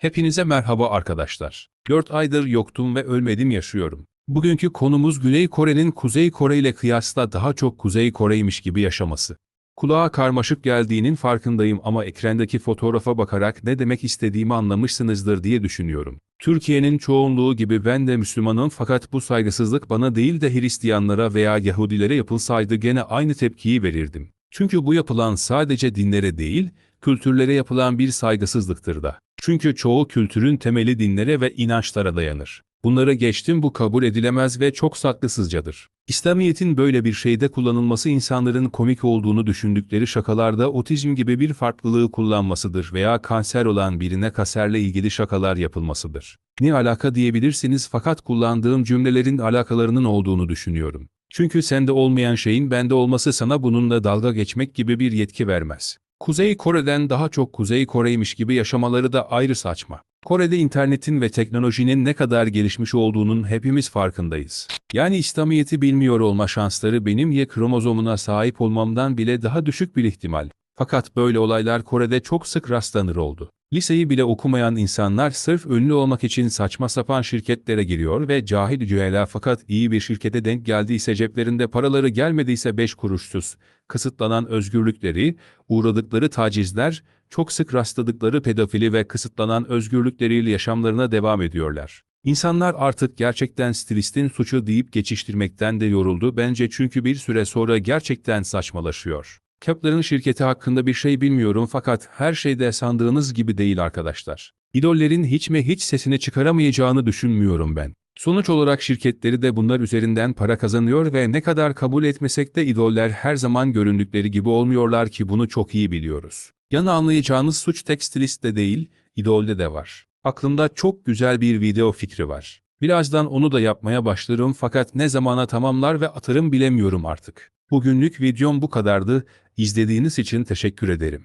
Hepinize merhaba arkadaşlar. 4 aydır yoktum ve ölmedim yaşıyorum. Bugünkü konumuz Güney Kore'nin Kuzey Kore ile kıyasla daha çok Kuzey Kore'ymiş gibi yaşaması. Kulağa karmaşık geldiğinin farkındayım ama ekrandaki fotoğrafa bakarak ne demek istediğimi anlamışsınızdır diye düşünüyorum. Türkiye'nin çoğunluğu gibi ben de Müslümanım fakat bu saygısızlık bana değil de Hristiyanlara veya Yahudilere yapılsaydı gene aynı tepkiyi verirdim. Çünkü bu yapılan sadece dinlere değil, kültürlere yapılan bir saygısızlıktır da. Çünkü çoğu kültürün temeli dinlere ve inançlara dayanır. Bunları geçtim bu kabul edilemez ve çok saklısızcadır. İslamiyet'in böyle bir şeyde kullanılması insanların komik olduğunu düşündükleri şakalarda otizm gibi bir farklılığı kullanmasıdır veya kanser olan birine kanserle ilgili şakalar yapılmasıdır. Ne alaka diyebilirsiniz fakat kullandığım cümlelerin alakalarının olduğunu düşünüyorum. Çünkü sende olmayan şeyin bende olması sana bununla dalga geçmek gibi bir yetki vermez. Kuzey Kore'den daha çok Kuzey Kore'ymiş gibi yaşamaları da ayrı saçma. Kore'de internetin ve teknolojinin ne kadar gelişmiş olduğunun hepimiz farkındayız. Yani İslamiyet'i bilmiyor olma şansları benim Y kromozomuna sahip olmamdan bile daha düşük bir ihtimal. Fakat böyle olaylar Kore'de çok sık rastlanır oldu. Liseyi bile okumayan insanlar sırf ünlü olmak için saçma sapan şirketlere giriyor ve cahil cühela fakat iyi bir şirkete denk geldiyse ceplerinde paraları gelmediyse 5 kuruşsuz, kısıtlanan özgürlükleri, uğradıkları tacizler, çok sık rastladıkları pedofili ve kısıtlanan özgürlükleriyle yaşamlarına devam ediyorlar. İnsanlar artık gerçekten stilistin suçu deyip geçiştirmekten de yoruldu bence çünkü bir süre sonra gerçekten saçmalaşıyor. Kepler'ın şirketi hakkında bir şey bilmiyorum fakat her şey de sandığınız gibi değil arkadaşlar. İdollerin hiç mi hiç sesini çıkaramayacağını düşünmüyorum ben. Sonuç olarak şirketleri de bunlar üzerinden para kazanıyor ve ne kadar kabul etmesek de idoller her zaman göründükleri gibi olmuyorlar ki bunu çok iyi biliyoruz. Yana anlayacağınız suç tekstiliste değil, idolde de var. Aklımda çok güzel bir video fikri var. Birazdan onu da yapmaya başlarım fakat ne zamana tamamlar ve atarım bilemiyorum artık. Bugünlük videom bu kadardı. İzlediğiniz için teşekkür ederim.